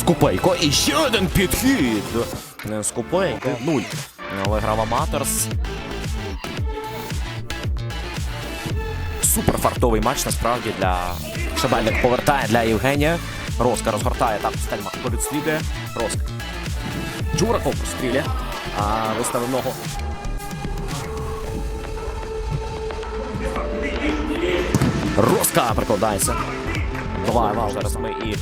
Скупейко. І ще один підхід. Е, Скупейко. Нуль. Виграв Аматорс. Супер фартовий матч насправді для Шабельник повертає для Євгенія. Роска розгортає так, Стельмах поряд слідує. Роска. Джураков простріляє. А виставив ногу. Роска прикладається. Давай, зараз ми і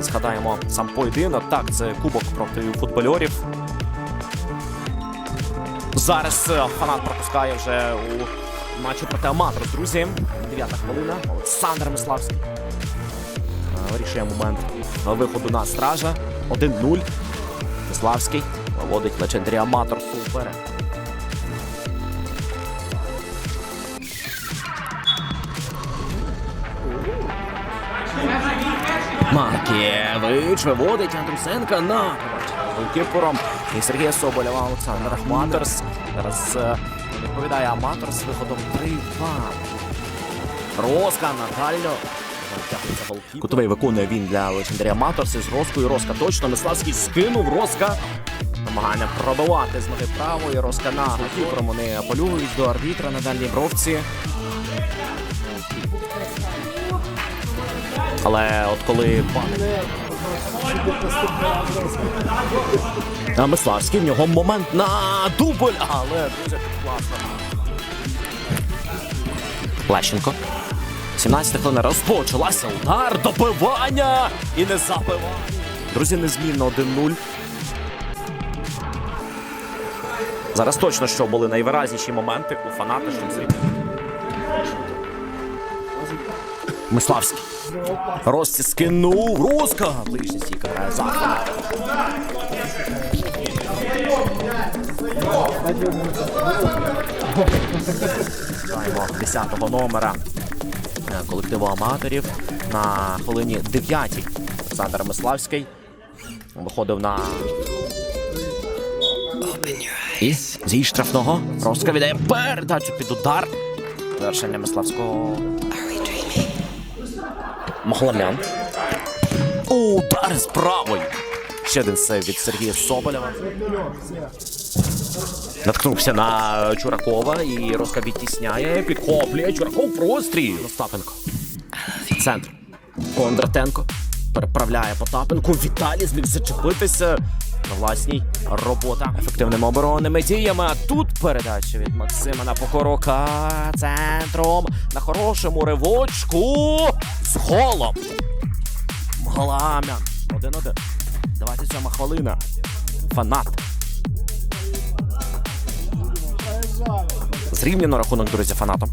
згадаємо сам поєдинок. Так, це кубок проти футбольорів. Зараз е, фанат пропускає вже у матчі проти аматору, друзі. Дев'ята хвилина. Олександр Миславський. Е, Вирішує момент виходу на стража. 1-0. Миславський виводить легендарі аматор вперед. Маркевич виводить Андрусенка на голкіпером. І Сергія Соболєва, Олександр Ахматорс. Зараз е, відповідає Аматорс з виходом 3-2. Роска на дальньо. Тягнеться голкіпер. Кутовий виконує він для легендаря Аматорс із Роскою. Роска точно. Миславський скинув. Роска. Намагання пробивати з ноги правої. Роска на голкіпером. Вони полюють до арбітра на дальній бровці. Але от коли А Миславський в нього момент на дубль, але дуже класно. Лещенко. 17 хвилина розпочалася. Удар, добивання і не забивання. Друзі, незмінно 1-0. Зараз точно що були найвиразніші моменти у фанатичних зрителів. Миславський. Рості скинув. Руска. Ближній стійка грає захід. Знаємо 10-го номера колективу аматорів на хвилині 9 Олександр Миславський виходив на і зі штрафного Роска віддає передачу під удар. Завершення Миславського Махламян. Удар з правої. Ще один сейв від Сергія Соболєва. Наткнувся на Чуракова і Роска відтісняє, підхоплює. Чураков прострій. Остапенко. Центр. Кондратенко. Переправляє Потапенко. Віталій зміг зачепитися власній робота ефективними оборонними діями. А тут передача від Максима на Покорока центром на хорошому ривочку голом. Гламян. 1-1. 27 хвилина. Фанат. Зрівняно рахунок, друзі, фанатом.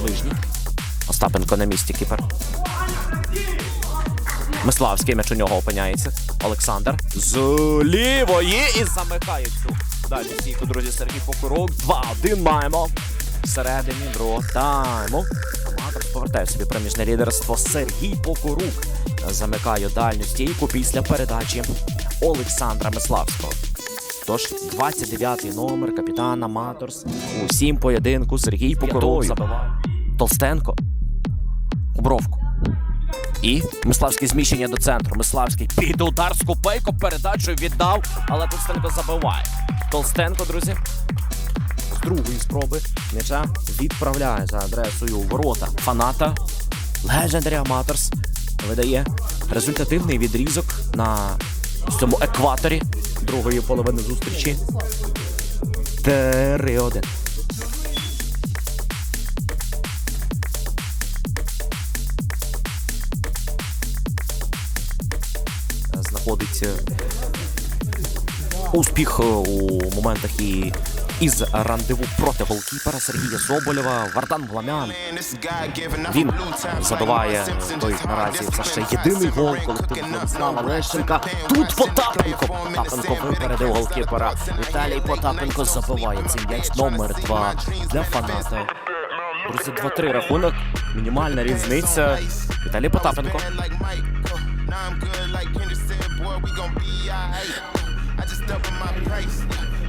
Ближній. Остапенко на місці кіпер. Миславський м'яч у нього опиняється. Олександр з лівої і замикає цю. Далі стійку, друзі, Сергій Покурок. 2-1 маємо. Всередині другого тайму. Аматор повертає собі проміжне лідерство. Сергій Покурук замикає дальню стійку після передачі Олександра Миславського. Тож 29-й номер капітан Аматорс у сім поєдинку Сергій Покурук забиває. Толстенко у бровку. І Миславське зміщення до центру. Миславський під удар з купейко передачу віддав, але Толстенко забиває. Толстенко, друзі, з другої спроби м'яча відправляє за адресою ворота фаната. Legendary Amateurs видає результативний відрізок на цьому екваторі другої половини зустрічі. 3-1. Знаходить е, успіх е, у моментах і із рандеву проти голкіпера Сергія Соболєва. Вардан Вламян. Він забиває той наразі це ще єдиний гол колективу Владислава Лещенка. Тут Потапенко. Потапенко випередив голкіпера. Віталій Потапенко забиває цей м'яч номер два для фаната. Друзі, 2-3 рахунок. Мінімальна різниця. Віталій Потапенко. Boy, we gon' be alright. I just double my price.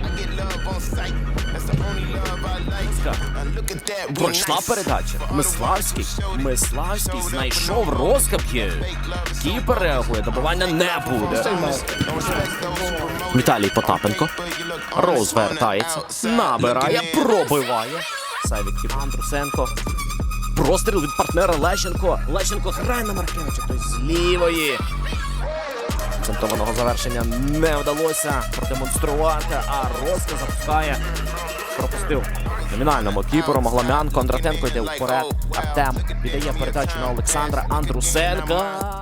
I get love on sight. That's the only love I like. Look at that, Пройшла передача. Миславський. Миславський знайшов розкопки. Кіпер реагує, добивання не буде. Віталій Потапенко. Розвертається. Набирає, пробиває. Савік Андрусенко. Простріл від партнера Лещенко. Лещенко грає на Маркевича. Той з лівої. Акцентованого завершення не вдалося продемонструвати, а Роска запускає. Пропустив номінальному кіперу Магламян. Кондратенко йде вперед. Артем віддає передачу на Олександра Андрусенка.